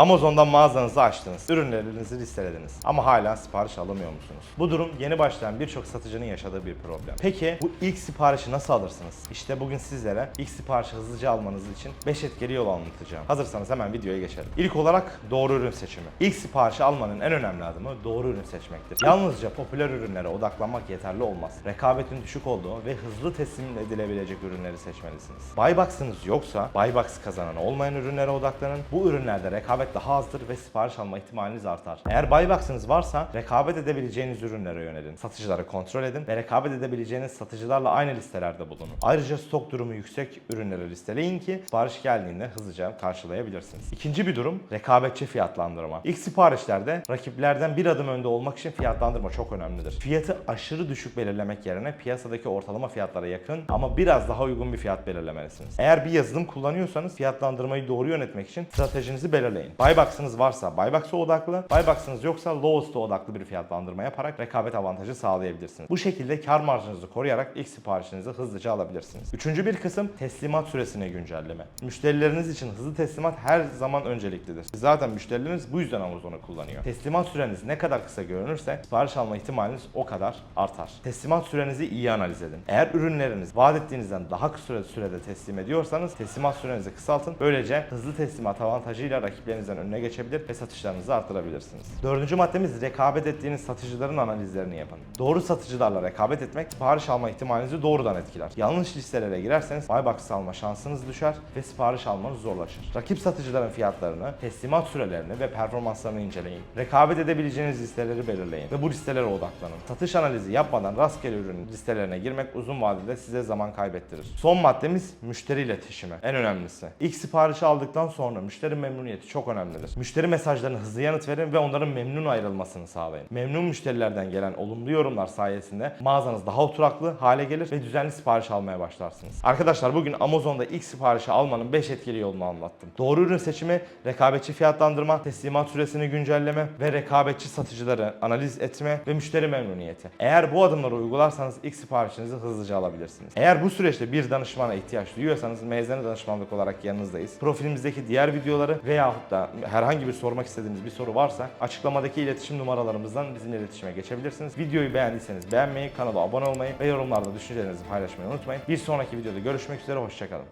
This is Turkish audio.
Amazon'dan mağazanızı açtınız, ürünlerinizi listelediniz ama hala sipariş alamıyor musunuz? Bu durum yeni başlayan birçok satıcının yaşadığı bir problem. Peki bu ilk siparişi nasıl alırsınız? İşte bugün sizlere ilk siparişi hızlıca almanız için 5 etkili yol anlatacağım. Hazırsanız hemen videoya geçelim. İlk olarak doğru ürün seçimi. İlk siparişi almanın en önemli adımı doğru ürün seçmektir. Yalnızca popüler ürünlere odaklanmak yeterli olmaz. Rekabetin düşük olduğu ve hızlı teslim edilebilecek ürünleri seçmelisiniz. Buybox'ınız yoksa Buybox kazananı olmayan ürünlere odaklanın. Bu ürünlerde rekabet daha azdır ve sipariş alma ihtimaliniz artar. Eğer Buybox'ınız varsa rekabet edebileceğiniz ürünlere yönelin. Satıcıları kontrol edin ve rekabet edebileceğiniz satıcılarla aynı listelerde bulunun. Ayrıca stok durumu yüksek ürünleri listeleyin ki sipariş geldiğinde hızlıca karşılayabilirsiniz. İkinci bir durum rekabetçi fiyatlandırma. İlk siparişlerde rakiplerden bir adım önde olmak için fiyatlandırma çok önemlidir. Fiyatı aşırı düşük belirlemek yerine piyasadaki ortalama fiyatlara yakın ama biraz daha uygun bir fiyat belirlemelisiniz. Eğer bir yazılım kullanıyorsanız fiyatlandırmayı doğru yönetmek için stratejinizi belirleyin. Buybox'ınız varsa Buybox'a odaklı, Buybox'ınız yoksa Lowest'a odaklı bir fiyatlandırma yaparak rekabet avantajı sağlayabilirsiniz. Bu şekilde kar marjınızı koruyarak ilk siparişinizi hızlıca alabilirsiniz. Üçüncü bir kısım teslimat süresini güncelleme. Müşterileriniz için hızlı teslimat her zaman önceliklidir. Zaten müşterileriniz bu yüzden Amazon'u kullanıyor. Teslimat süreniz ne kadar kısa görünürse sipariş alma ihtimaliniz o kadar artar. Teslimat sürenizi iyi analiz edin. Eğer ürünleriniz vaat ettiğinizden daha kısa sürede teslim ediyorsanız teslimat sürenizi kısaltın. Böylece hızlı teslimat avantajıyla rakiplerinizden önüne geçebilir ve satışlarınızı arttırabilirsiniz. Dördüncü maddemiz rekabet ettiğiniz satıcıların analizlerini yapın. Doğru satıcılarla rekabet etmek sipariş alma ihtimalinizi doğrudan etkiler. Yanlış listelere girerseniz Buybox alma şansınız düşer ve sipariş almanız zorlaşır. Rakip satıcıların fiyatlarını, teslimat sürelerini ve performanslarını inceleyin. Rekabet edebileceğiniz listeleri belirleyin ve bu listelere odaklanın. Satış analizi yapmadan rastgele ürün listelerine girmek uzun vadede size zaman kaybettirir. Son maddemiz müşteri iletişimi. En önemlisi. İlk siparişi aldıktan sonra müşteri memnuniyeti çok önemlidir. Müşteri mesajlarına hızlı yanıt verin ve onların memnun ayrılmasını sağlayın. Memnun müşterilerden gelen olumlu yorumlar sayesinde mağazanız daha oturaklı hale gelir ve düzenli sipariş almaya başlarsınız. Arkadaşlar bugün Amazon'da ilk siparişi almanın 5 etkili yolunu anlattım. Doğru ürün seçimi, rekabetçi fiyatlandırma, teslimat süresini güncelleme ve rekabetçi satıcıları analiz etme ve müşteri memnuniyeti. Eğer bu adımları uygularsanız ilk siparişinizi hızlıca alabilirsiniz. Eğer bu süreçte bir danışmana ihtiyaç duyuyorsanız mezene danışmanlık olarak yanınızdayız. Profilimizdeki diğer videoları veyahut da herhangi bir sormak istediğiniz bir soru varsa açıklamadaki iletişim numaralarımızdan bizimle iletişime geçebilirsiniz. Videoyu beğendiyseniz beğenmeyi, kanala abone olmayı ve yorumlarda düşüncelerinizi paylaşmayı unutmayın. Bir sonraki videoda görüşmek üzere, hoşçakalın.